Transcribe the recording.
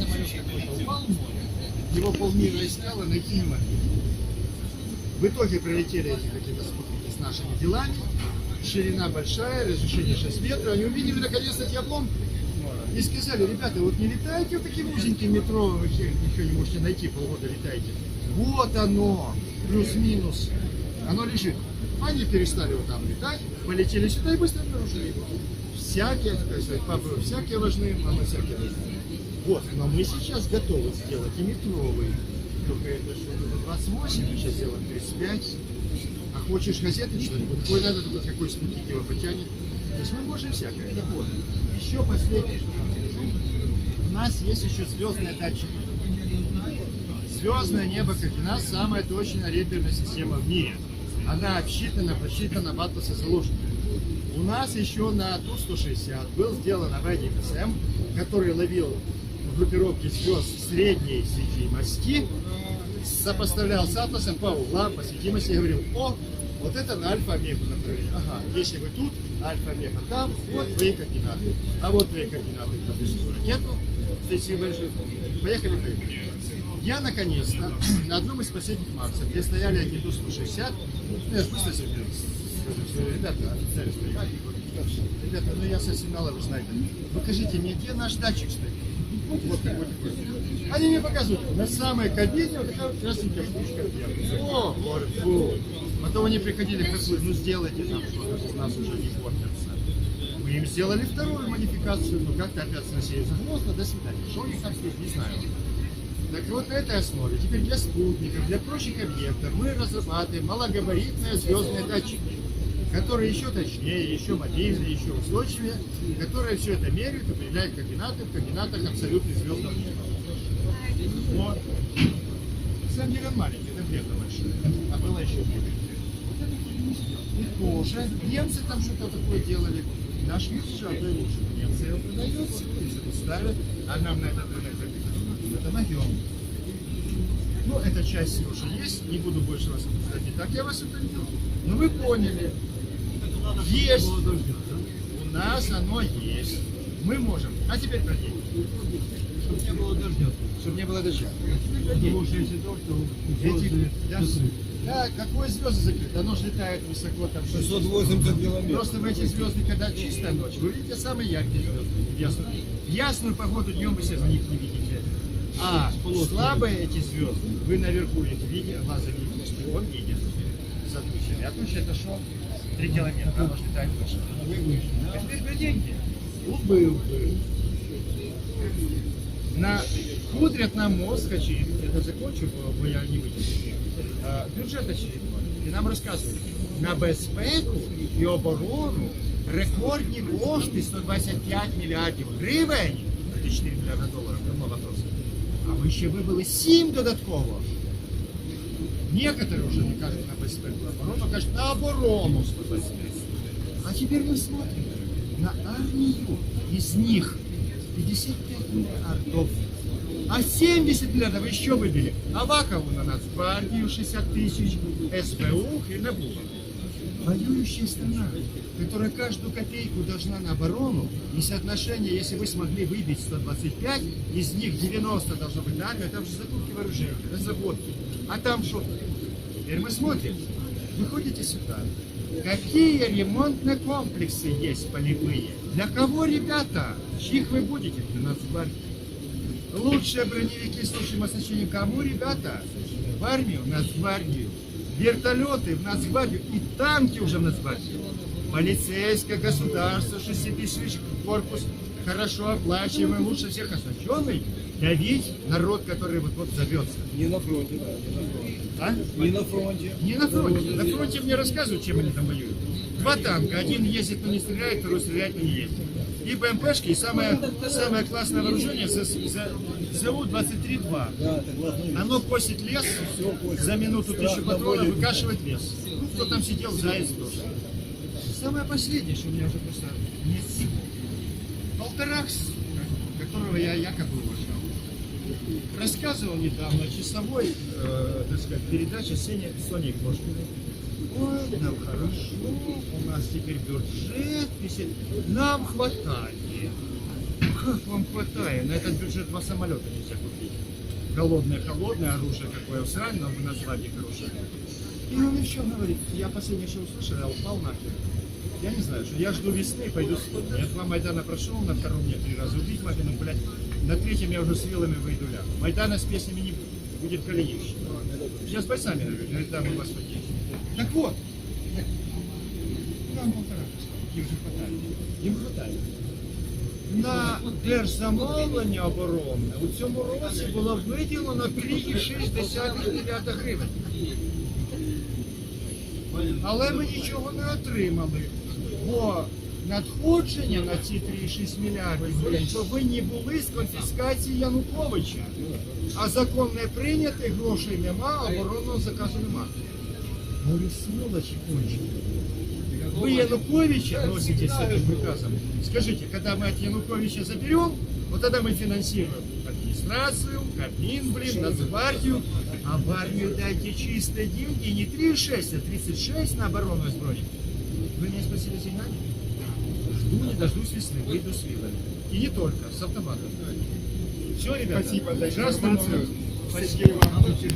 самолет какой-то упал в море, его полмира искало, найти не могли. В итоге прилетели эти какие-то спутники с нашими делами, ширина большая, разрешение 6 метров, они увидели наконец эти обломки. И сказали, ребята, вот не летайте вот таким узеньким метро, вы ничего не можете найти, полгода летаете. Вот оно, плюс-минус, оно лежит. Они перестали вот там летать, полетели сюда и быстро обнаружили его. Всякие, так сказать, папы всякие важны, мамы всякие важны. Вот, но мы сейчас готовы сделать и метровый. Только это что, это 28, мы сейчас сделаем 35. А хочешь газеты что-нибудь? Какой надо, только какой спутник его потянет. То есть мы можем всякое. Так вот, еще последнее. У нас есть еще звездная датчик. Звездное небо, как у нас, самая точная реперная система в мире. Она обсчитана, просчитана в атласе заложена. У нас еще на Ту-160 был сделан АВ-1СМ, который ловил группировки звезд средней светимости, сопоставлял с атласом по углам, по светимости и говорил, о, вот это на альфа-омегу направление. Ага, если вы тут, альфа-омега там, вот твои координаты. А вот твои координаты, допустим, ракету, сети большой. Поехали, поехали. Я наконец-то на одном из последних марсов, где стояли эти Ту-160, ну, я быстро себе ребята, офицеры стоят, ребята, ну я со сигнала, вы знаете, покажите мне, где наш датчик стоит. Они мне показывают, на самой кабине вот такая красненькая штучка. О, фу. Потом они приходили, какую, ну сделайте нам что-то, с нас уже не портятся. Мы им сделали вторую модификацию, но как-то опять сносили загрузно, до свидания. Что у них там стоит, не знаю. Так вот на этой основе теперь для спутников, для прочих объектов мы разрабатываем малогабаритные звездные датчики, которые еще точнее, еще мобильнее, еще устойчивее, которые все это меряют, определяют координаты в координатах абсолютно звездного неба. Вот. На самом деле он маленький, это где-то большой, а было еще две. И тоже немцы там что-то такое делали. Наш мир же отдает лучше. Немцы его продают, ставят, а нам на это это найдем. Ну, эта часть уже есть, не буду больше вас обсуждать. И так я вас утомил. Ну, вы поняли. Есть. У нас оно есть. Мы можем. А теперь про деньги. Чтобы не было дождя. Чтобы не было дождя. То Эти, да, да, какой звезды закрыто? Оно же летает высоко там. 680 километров. Просто в эти звезды, когда чистая ночь, вы видите самые яркие звезды. Ясную, ясную погоду днем вы все за них не видите. А слабые эти звезды, вы наверху их видите, глаза видите, он видит. За тучами. А туча это что? Три километра, оно же летает выше. А теперь про деньги. Ну, был, был. На пудрят нам мозг очередной, это закончу, бо, бо я не витягну. Е, Бюджет очередной. І нам розказують, на безпеку і оборону рекордні кошти 125 мільярдів гривень, це 4 мільярди доларів, давно вопрос. А ми ще вивели 7 додатково. Некоторые уже не кажут на безпеку и оборону, а кажут на оборону 125. А теперь мы смотрим на армию. Из них 55 миллиардов. А 70 миллиардов еще выбили. Авакову на нас гвардию 60 тысяч, СБУ НАБУ. Воюющая страна, которая каждую копейку должна на оборону, и соотношение, если вы смогли выбить 125, из них 90 должно быть на армию, там же закупки вооружения, разработки. А там что? Теперь мы смотрим. Вы ходите сюда. Какие ремонтные комплексы есть полевые? Для кого, ребята? Чьих вы будете? Для Нацгвардии. Лучшие броневики с лучшим оснащением кому, ребята? В армию, в Нацгвардию. Вертолеты в Нацгвардию и танки уже в Нацгвардию. Полицейское государство, шеститысячный корпус, хорошо оплачиваемый, лучше всех оснащенный. Давить народ, который вот-вот зовется. Не на фронте, да, не на фронте. А? Не на фронте. Не на фронте. На фронте мне рассказывают, чем они там воюют. Два танка. Один ездит, но не стреляет, второй стреляет, но не ездит. И БМПшки, и самое, самое классное вооружение ЗУ-23-2. Да, это главное. Оно косит лес, за минуту тысячу патронов выкашивает лес. Ну, кто там сидел, заяц тоже. Самое последнее, что у меня уже просто нет сил. Полторакс, которого я якобы уважал, рассказывал недавно часовой, э, так сказать, передаче Сене Соне Кошкиной. Ой, нам хорошо, у нас теперь бюджет, висит. нам хватает. как вам хватает? На этот бюджет два самолета нельзя купить. Голодное, холодное оружие какое всрань, но вы назвали хорошее. И он еще говорит, я последнее, что услышал, я упал нахер. Я не знаю, что я жду весны пойду с вами. Я два Майдана прошел, на втором мне три раза убить Махину, блядь. На третьем я уже с вилами выйду ля. Майдана с песнями не будет, будет Калинич. С бойцами говорит, да, мы вас поддержим. Так вот, нам полтора, їм же хватає. Їм хватає. На держзамовлення оборонне у цьому році було виділено 3,6 мільярда гривень. Але ми нічого не отримали, бо надходження на ці 3,6 мільярдів повинні були з конфіскації Януковича. А закон не прийнятий, грошей нема, оборонного заказу нема. Говорю, сволочи конченые. Вы Януковича носите с этим приказом. Скажите, когда мы от Януковича заберем, вот тогда мы финансируем администрацию, Кабмин, блин, Нацгвардию, а в армию дайте чистые деньги, не 3,6, а 36 на оборону сброю. Вы меня спросили сигнал? Жду, не дождусь весны, выйду с вилами. И не только, с автоматом. Все, ребята. Спасибо за информацию. Спасибо вам.